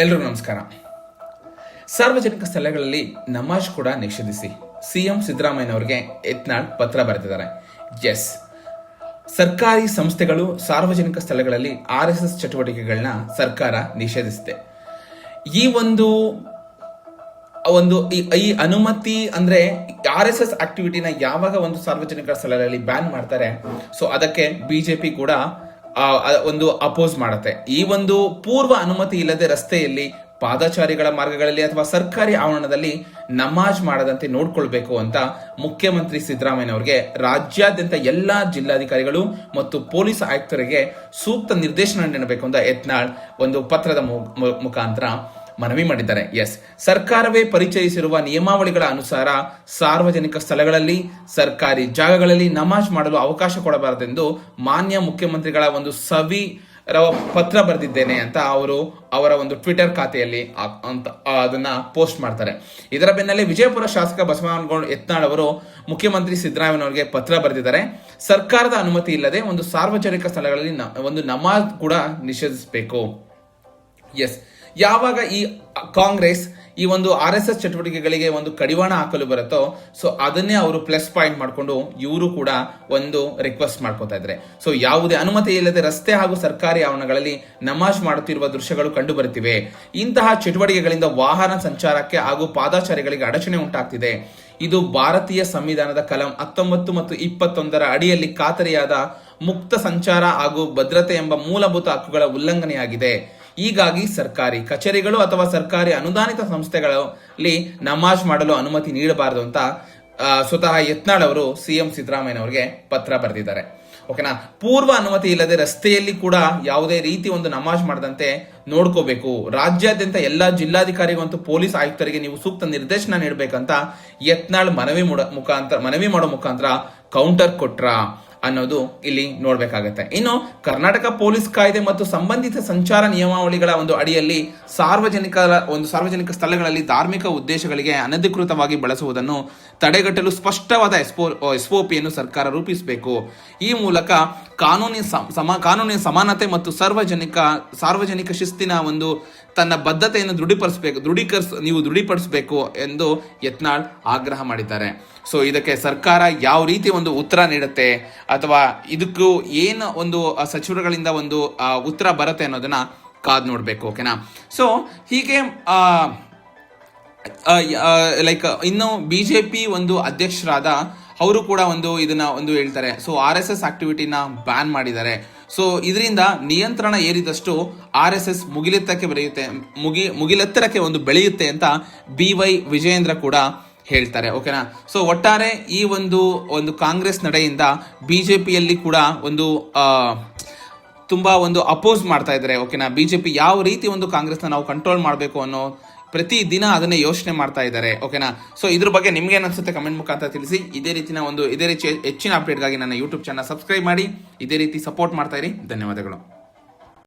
ಎಲ್ರಿಗೂ ನಮಸ್ಕಾರ. ಸಾರ್ವಜನಿಕ ಸ್ಥಳಗಳಲ್ಲಿ ನಮಾಜ್ ಕೂಡ ನಿಷೇಧಿಸಿ ಸಿಎಂ ಸಿದ್ದರಾಮಯ್ಯನವರಿಗೆ ಯತ್ನಾಳ್ ಪತ್ರ ಬರೆದಿದ್ದಾರೆ. ಎಸ್. ಸರ್ಕಾರಿ ಸಂಸ್ಥೆಗಳು ಸಾರ್ವಜನಿಕ ಸ್ಥಳಗಳಲ್ಲಿ ಆರ್ ಎಸ್ ಎಸ್ ಚಟುವಟಿಕೆಗಳನ್ನ ಸರ್ಕಾರ ನಿಷೇಧಿಸಿದೆ. ಈ ಒಂದು ಒಂದು ಈ- ಅನುಮತಿ ಅಂದ್ರೆ ಆರ್ ಎಸ್ ಎಸ್ ಆಕ್ಟಿವಿಟಿನ ಯಾವಾಗ ಒಂದು ಸಾರ್ವಜನಿಕ ಸ್ಥಳಗಳಲ್ಲಿ ಬ್ಯಾನ್ ಮಾಡ್ತಾರೆ ಸೊ ಅದಕ್ಕೆ ಬಿಜೆಪಿ ಕೂಡ ಒಂದು ಅಪೋಸ್ ಮಾಡುತ್ತೆ. ಈ ಒಂದು ಪೂರ್ವ ಅನುಮತಿ ಇಲ್ಲದೆ ರಸ್ತೆಯಲ್ಲಿ ಪಾದಚಾರಿಗಳ ಮಾರ್ಗಗಳಲ್ಲಿ ಅಥವಾ ಸರ್ಕಾರಿ ಆವರಣದಲ್ಲಿ ನಮಾಜ್ ಮಾಡದಂತೆ ನೋಡ್ಕೊಳ್ಬೇಕು ಅಂತ ಮುಖ್ಯಮಂತ್ರಿ ಸಿದ್ದರಾಮಯ್ಯನವರಿಗೆ ರಾಜ್ಯಾದ್ಯಂತ ಎಲ್ಲಾ ಜಿಲ್ಲಾಧಿಕಾರಿಗಳು ಮತ್ತು ಪೊಲೀಸ್ ಆಯುಕ್ತರಿಗೆ ಸೂಕ್ತ ನಿರ್ದೇಶನ ನೀಡಬೇಕು ಅಂತ ಯತ್ನಾಳ್ ಒಂದು ಪತ್ರದ ಮುಖಾಂತರ ಮನವಿ ಮಾಡಿದ್ದಾರೆ. ಎಸ್. ಸರ್ಕಾರವೇ ಪರಿಚಯಿಸಿರುವ ನಿಯಮಾವಳಿಗಳ ಅನುಸಾರ ಸಾರ್ವಜನಿಕ ಸ್ಥಳಗಳಲ್ಲಿ, ಸರ್ಕಾರಿ ಜಾಗಗಳಲ್ಲಿ ನಮಾಜ್ ಮಾಡಲು ಅವಕಾಶ ಕೊಡಬಾರದೆಂದು ಮಾನ್ಯ ಮುಖ್ಯಮಂತ್ರಿಗಳ ಒಂದು ಸವಿ ಪತ್ರ ಬರೆದಿದ್ದೇನೆ ಅಂತ ಅವರು ಅವರ ಒಂದು ಟ್ವಿಟರ್ ಖಾತೆಯಲ್ಲಿ ಅಂತ ಅದನ್ನ ಪೋಸ್ಟ್ ಮಾಡ್ತಾರೆ. ಇದರ ಬೆನ್ನಲ್ಲೇ ವಿಜಯಪುರ ಶಾಸಕ ಬಸವನಗೌಡ ಯತ್ನಾಳ್ ಅವರು ಮುಖ್ಯಮಂತ್ರಿ ಸಿದ್ದರಾಮಯ್ಯನವರಿಗೆ ಪತ್ರ ಬರೆದಿದ್ದಾರೆ. ಸರ್ಕಾರದ ಅನುಮತಿ ಇಲ್ಲದೆ ಒಂದು ಸಾರ್ವಜನಿಕ ಸ್ಥಳಗಳಲ್ಲಿ ಒಂದು ನಮಾಜ್ ಕೂಡ ನಿಷೇಧಿಸಬೇಕು. ಎಸ್. ಯಾವಾಗ ಈ ಕಾಂಗ್ರೆಸ್ ಈ ಒಂದು ಆರ್ ಎಸ್ ಎಸ್ ಚಟುವಟಿಕೆಗಳಿಗೆ ಒಂದು ಕಡಿವಾಣ ಹಾಕಲು ಬರುತ್ತೋ ಸೊ ಅದನ್ನೇ ಅವರು ಪ್ಲಸ್ ಪಾಯಿಂಟ್ ಮಾಡಿಕೊಂಡು ಇವರು ಕೂಡ ಒಂದು ರಿಕ್ವೆಸ್ಟ್ ಮಾಡ್ಕೋತಾ ಇದ್ದಾರೆ. ಸೊ ಯಾವುದೇ ಅನುಮತಿ ಇಲ್ಲದೆ ರಸ್ತೆ ಹಾಗೂ ಸರ್ಕಾರಿ ಆವರಣಗಳಲ್ಲಿ ನಮಾಜ್ ಮಾಡುತ್ತಿರುವ ದೃಶ್ಯಗಳು ಕಂಡು ಬರುತ್ತಿವೆ ಇಂತಹ ಚಟುವಟಿಕೆಗಳಿಂದ ವಾಹನ ಸಂಚಾರಕ್ಕೆ ಹಾಗೂ ಪಾದಾಚಾರಿಗಳಿಗೆ ಅಡಚಣೆ ಉಂಟಾಗ್ತಿದೆ. ಇದು ಭಾರತೀಯ ಸಂವಿಧಾನದ ಕಲಂ ಹತ್ತೊಂಬತ್ತು ಮತ್ತು ಇಪ್ಪತ್ತೊಂದರ ಅಡಿಯಲ್ಲಿ ಖಾತರಿಯಾದ ಮುಕ್ತ ಸಂಚಾರ ಹಾಗೂ ಭದ್ರತೆ ಎಂಬ ಮೂಲಭೂತ ಹಕ್ಕುಗಳ ಉಲ್ಲಂಘನೆಯಾಗಿದೆ. ಹೀಗಾಗಿ ಸರ್ಕಾರಿ ಕಚೇರಿಗಳು ಅಥವಾ ಸರ್ಕಾರಿ ಅನುದಾನಿತ ಸಂಸ್ಥೆಗಳಲ್ಲಿ ನಮಾಜ್ ಮಾಡಲು ಅನುಮತಿ ನೀಡಬಾರದು ಅಂತ ಸ್ವತಃ ಯತ್ನಾಳ್ ಅವರು ಸಿಎಂ ಸಿದ್ದರಾಮಯ್ಯನವರಿಗೆ ಪತ್ರ ಬರೆದಿದ್ದಾರೆ. ಓಕೆನಾ? ಪೂರ್ವ ಅನುಮತಿ ಇಲ್ಲದೆ ರಸ್ತೆಯಲ್ಲಿ ಕೂಡ ಯಾವುದೇ ರೀತಿ ಒಂದು ನಮಾಜ್ ಮಾಡದಂತೆ ನೋಡ್ಕೋಬೇಕು. ರಾಜ್ಯಾದ್ಯಂತ ಎಲ್ಲಾ ಜಿಲ್ಲಾಧಿಕಾರಿಗಂತೂ ಪೊಲೀಸ್ ಆಯುಕ್ತರಿಗೆ ನೀವು ಸೂಕ್ತ ನಿರ್ದೇಶನ ನೀಡಬೇಕಂತ ಯತ್ನಾಳ್ ಮನವಿ ಮುಖಾಂತರ ಮನವಿ ಮಾಡೋ ಮುಖಾಂತರ ಕೌಂಟರ್ ಕೊಟ್ರ. ಅನ್ನೋದು ಇಲ್ಲಿ ನೋಡ್ಬೇಕಾಗತ್ತೆ. ಇನ್ನು ಕರ್ನಾಟಕ ಪೊಲೀಸ್ ಕಾಯ್ದೆ ಮತ್ತು ಸಂಬಂಧಿತ ಸಂಚಾರ ನಿಯಮಾವಳಿಗಳ ಒಂದು ಅಡಿಯಲ್ಲಿ ಸಾರ್ವಜನಿಕ ಒಂದು ಸಾರ್ವಜನಿಕ ಸ್ಥಳಗಳಲ್ಲಿ ಧಾರ್ಮಿಕ ಉದ್ದೇಶಗಳಿಗೆ ಅನಧಿಕೃತವಾಗಿ ಬಳಸುವುದನ್ನು ತಡೆಗಟ್ಟಲು ಸ್ಪಷ್ಟವಾದ ಎಸ್ಪೋ, ಎಸ್ಒಪಿಯನ್ನು ಸರ್ಕಾರ ರೂಪಿಸಬೇಕು. ಈ ಮೂಲಕ ಕಾನೂನಿನ ಸಮ- ಕಾನೂನಿನ ಸಮಾನತೆ ಮತ್ತು ಸಾರ್ವಜನಿಕ ಸಾರ್ವಜನಿಕ ಶಿಸ್ತಿನ ಒಂದು ತನ್ನ ಬದ್ಧತೆಯನ್ನು ದೃಢೀಕರಿಸಬೇಕು, ದೃಢೀಕರಿಸ, ನೀವು ದೃಢೀಪಡಿಸಬೇಕು ಎಂದು ಯತ್ನಾಳ್ ಆಗ್ರಹ ಮಾಡಿದ್ದಾರೆ. ಸೊ, ಇದಕ್ಕೆ ಸರ್ಕಾರ ಯಾವ ರೀತಿ ಒಂದು ಉತ್ತರ ನೀಡುತ್ತೆ? ಅಥವಾ ಇದಕ್ಕೂ ಏನು ಒಂದು ಸಚಿವರುಗಳಿಂದ ಒಂದು ಉತ್ತರ ಬರುತ್ತೆ ಅನ್ನೋದನ್ನ ಕಾದ್ ನೋಡ್ಬೇಕು ಓಕೆನಾ ಸೊ ಹೀಗೆ ಲೈಕ್ ಇನ್ನು ಬಿಜೆಪಿ ಒಂದು ಅಧ್ಯಕ್ಷರಾದ ಅವರು ಕೂಡ ಒಂದು ಇದನ್ನ ಒಂದು ಹೇಳ್ತಾರೆ. ಸೊ ಆರ್ ಎಸ್ ಎಸ್ ಆಕ್ಟಿವಿಟಿನ ಬ್ಯಾನ್ ಮಾಡಿದ್ದಾರೆ. ಸೊ ಇದರಿಂದ ನಿಯಂತ್ರಣ ಏರಿದಷ್ಟು ಆರ್ ಎಸ್ ಎಸ್ ಮುಗಿಲೆತ್ತಕ್ಕೆ ಬೆಳೆಯುತ್ತೆ, ಮುಗಿ, ಮುಗಿಲೆತ್ತರಕ್ಕೆ ಒಂದು ಬೆಳೆಯುತ್ತೆ ಅಂತ ಬಿ ವೈ ವಿಜಯೇಂದ್ರ ಕೂಡ ಹೇಳ್ತಾರೆ ಓಕೆನಾ ಸೊ ಒಟ್ಟಾರೆ ಈ ಒಂದು ಒಂದು ಕಾಂಗ್ರೆಸ್ ನಡೆಯಿಂದ ಬಿಜೆಪಿಯಲ್ಲಿ ಕೂಡ ಒಂದು ತುಂಬಾ ಒಂದು ಅಪೋಸ್ ಮಾಡ್ತಾ ಇದ್ದಾರೆ ಓಕೆನಾ ಬಿಜೆಪಿ ಯಾವ ರೀತಿ ಒಂದು ಕಾಂಗ್ರೆಸ್ನ ನಾವು ಕಂಟ್ರೋಲ್ ಮಾಡಬೇಕು ಅನ್ನೋ ಪ್ರತಿ ದಿನ ಅದನ್ನೇ ಯೋಚನೆ ಮಾಡ್ತಾ ಇದ್ದಾರೆ ಓಕೆನಾ ಸೊ ಇದ್ರ ಬಗ್ಗೆ ನಿಮ್ಗೆ ಅನಿಸುತ್ತೆ ಕಮೆಂಟ್ ಮುಖಾಂತರ ತಿಳಿಸಿ. ಇದೇ ರೀತಿನ ಒಂದು, ಇದೇ ರೀತಿ ಹೆಚ್ಚಿನ ಅಪ್ಡೇಟ್ಗಾಗಿ ನನ್ನ ಯೂಟ್ಯೂಬ್ ಚಾನಲ್ ಸಬ್ಸ್ಕ್ರೈಬ್ ಮಾಡಿ. ಇದೇ ರೀತಿ ಸಪೋರ್ಟ್ ಮಾಡ್ತಾ ಇರಿ. ಧನ್ಯವಾದಗಳು.